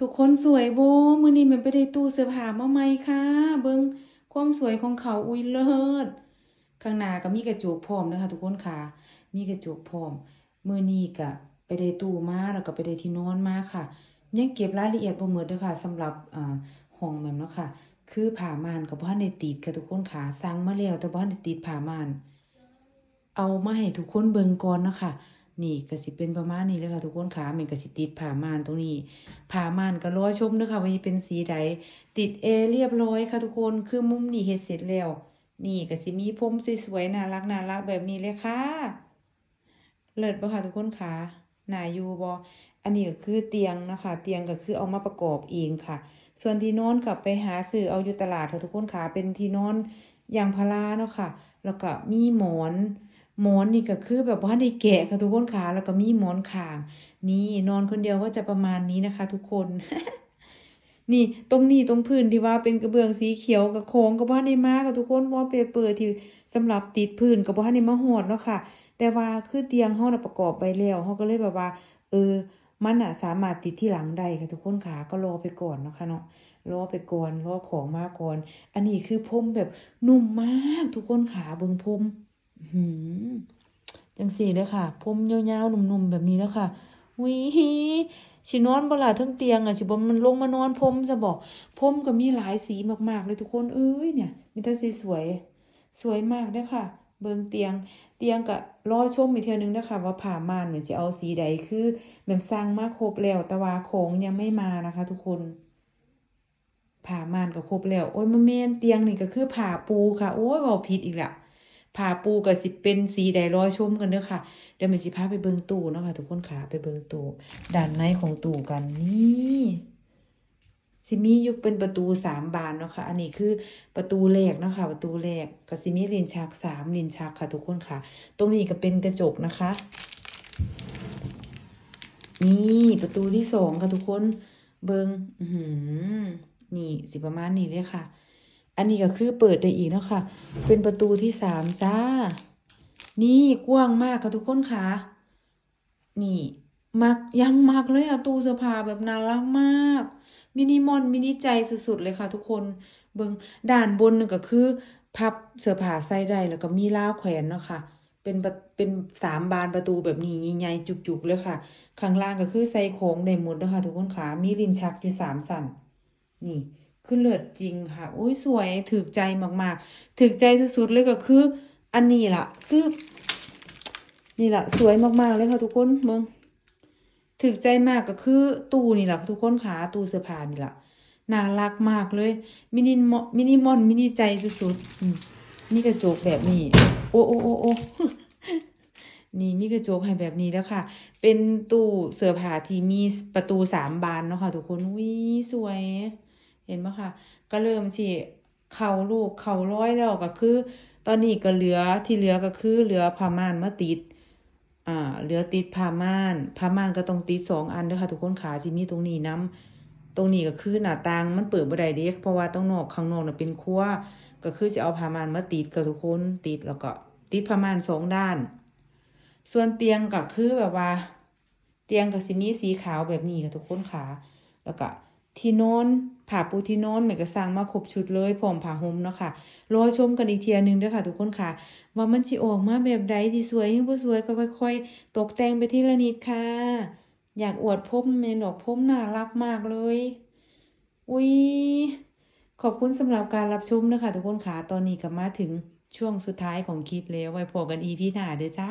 ทุกคนสวยโบมือนี้มันไปได้ตู้เสื้อผ้ามาใหมคะเบิ่งความสวยของเขาอุ้ยเลิศข้างหน้าก็มีกระจกพร้อมนะคะ ทุกคนค่ะ มีกระจกพร้อมมือนี้ก็ไปได้ตู้มาแล้วก็ไปได้ที่นอนมาค่ะ ยังเก็บรายละเอียดบ่หมดเด้อค่ะสำหรับอ่าห้องแม่นเนาะค่ะ คือผ้าม่านก็บ่ทันได้ติดค่ะทุกคนค่ะสั่งมาแล้วแต่บ่ทันได้ติดผ้าม่าน เอามาให้ทุกคนเบิ่งก่อนเนาะค่ะ นี่ก็สิเป็นประมาณนี้เลยค่ะทุกคนค่ะมันก็สิติดผ้าม่านตรงนี้ผ้าม่านก็รอชมเด้อค่ะว่าสิเป็นสีใดติดเอเรียบร้อยค่ะทุกคนคือมุมนี้เฮ็ดเสร็จแล้ว นี่ก็สิมีผมสวยๆน่ารักน่ารักแบบนี้เลยค่ะเลิศบ่ค่ะทุกคนค่ะน่าอยู่บ่อันนี้ก็คือเตียงนะคะ เตียงก็คือเอามาประกอบเองค่ะ ส่วนที่นอนกลับไปหาซื้อเอาอยู่ตลาดค่ะทุกคนค่ะเป็นที่นอนยางพาราเนาะค่ะ แล้วก็มีหมอน หมอนนี่ก็คือแบบว่าได้แกะค่ะทุกคนค่ะแล้วก็มีหมอนขาง นี่นอนคนเดียวก็จะประมาณนี้นะคะ ทุกคน นี่ตรงนี้ตรงพื้นที่ว่าเป็นกระเบื้องสีเขียวกับโค้งกับว่าในมาค่ะทุกคนวอลเปเปอร์ที่สำหรับติดพื้นกับว่าในมาหอดเนาะค่ะ แต่ว่าคือเตียงเฮาน่ะประกอบไปแล้วเฮาก็เลยแบบว่า เออ มันอะสามารถติดที่หลังได้ค่ะทุกคนค่ะก็รอไปก่อนเนาะค่ะเนาะรอไปก่อนรอของมาก่อน อันนี้คือพรมแบบนุ่มมากทุกคนค่ะเบิงพรม จังสี่เด้อค่ะพรมยาวๆหนุ่มๆแบบนี้แล้วค่ะวิสินอนบ่ล่ะทั้งเตียงอะสิบ่มันลงมานอนพรมซะบ่พรมก็มีหลายสีมากๆ เลยทุกคนเอ้ยเนี่ย มีแต่สีสวย สวยมากเด้อค่ะ เบิ่งเตียง เตียงก็รอชมอีกเทื่อนึงนะคะว่าผ้าม่านมันสิเอาสีใดคือแบบสร้างมาครบแล้วแต่ว่าของยังไม่มานะคะ ทุกคนผ้าม่านก็ครบแล้ว โอ้ยมาแม่นเตียงนี่ก็คือผ้าปูค่ะ โอ้ยเว้าผิดอีกละ ผ้าปูก็สิเป็นสีใดรอยชมกันเด้อค่ะ เดี๋ยวมันสิพาไปเบิ่งตู้เนาะค่ะทุกคนค่ะไปเบิ่งตู้ด้านในของตู้กันนี่สิมียู่เป็นประตูสามบานเนาะค่ะ อันนี้คือประตูแรกเนาะค่ะ ประตูแรกก็สิมีลินชักสามลินชักค่ะทุกคนค่ะ ตรงนี้ก็เป็นกระจกนะคะ นี่ประตูที่สองค่ะทุกคน เบิงอืนี่สิประมาณนี้เลยค่ะ อันนี้ก็คือเปิดได้อีกเนาะค่ะ เป็นประตูที่สามจ้า นี่กว้างมากค่ะทุกคนค่ะ นี่มักยังมักเลยอะตู้เสื้อผ้าแบบน่ารักมาก มินิมอลมินิใจสุดๆเลยค่ะ ทุกคนเบิงด้านบนนึงก็คือ พับเสื้อผ้าใส่ได้แล้วก็มีราแขวนเนาะค่ะ เป็นเป็นสามบานประตูแบบนี้ใหญ่ๆจุกๆเลยค่ะ ข้างล่างก็คือใส่ของได้หมดแล้วค่ะทุกคนค่ะมีลิ้นชักอยู่สามสั่นนี่ คือเลิศจริงค่ะอุ้ยสวยถูกใจมากๆถูกใจสุดๆเลยก็คือ อันนี้ล่ะ คือ นี่ล่ะ สวยมากๆเลยค่ะทุกคนเมืองถูกใจมากก็คือตู้นี่แหละทุกคนค่ะตู้เสื้อผ้านี่ล่ะน่ารักมากเลย มินิมอมินิมอนมินิใจสุดๆนี่กระจกแบบนี้ โอ้โอ้โอ้โอ้นี่มีกระจกให้แบบนี้แล้วค่ะ เป็นตู้เสื้อผ้าที่มีประตูสามบานเนาะค่ะทุกคนวิสวย เห็นไหมคะก็เริ่มที่เข่าลูกเข่าร้อยแล้วก็คือ ตอนนี้ก็เหลือที่เหลือก็คือเหลือผ้าม่านมาติดอ่าเหลือติดผ้าม่านผ้าม่านก็ต้องติดสองอันด้อค่ะทุกคนขาจิมีตรงนี้นํตรงนี้ก็คือหน้าต่างมันเปิดบ่ได้เด้เพราะว่าต้องนอกข้างนอกน่ะเป็นครัวก็คือจะเอาผ้าม่านมาติดกับทุกคนติดแล้วก็ติดผ้าม่านสองด้าน ส่วนเตียงก็คือแบบว่า เตียงก็สิมีสีขาวแบบนี้ค่ะทุกคนขาแล้วก็ ที่นอนผ้าปูที่นอนแม่ก็สร้างมาครบชุดเลยพร้อมผ้าห่มเนาะค่ะรอชมกันอีกเทียหนึงด้อค่ะ ทุกคนค่ะ ว่ามันสิออกมาแบบใดที่สวยหรือบ่สวยก็ค่อย ๆ ตกแต่งไปที่ละนิดค่ะ อยากอวดผมแม่นดอกผมน่ารักมากเลย อุ๊ยขอบคุณสำหรับการรับชมนะคะ ทุกคนค่ะตอนนี้ก็มาถึงช่วงสุดท้ายของคลิปแล้วไว้พบกัน EP หน้าเด้อจ้า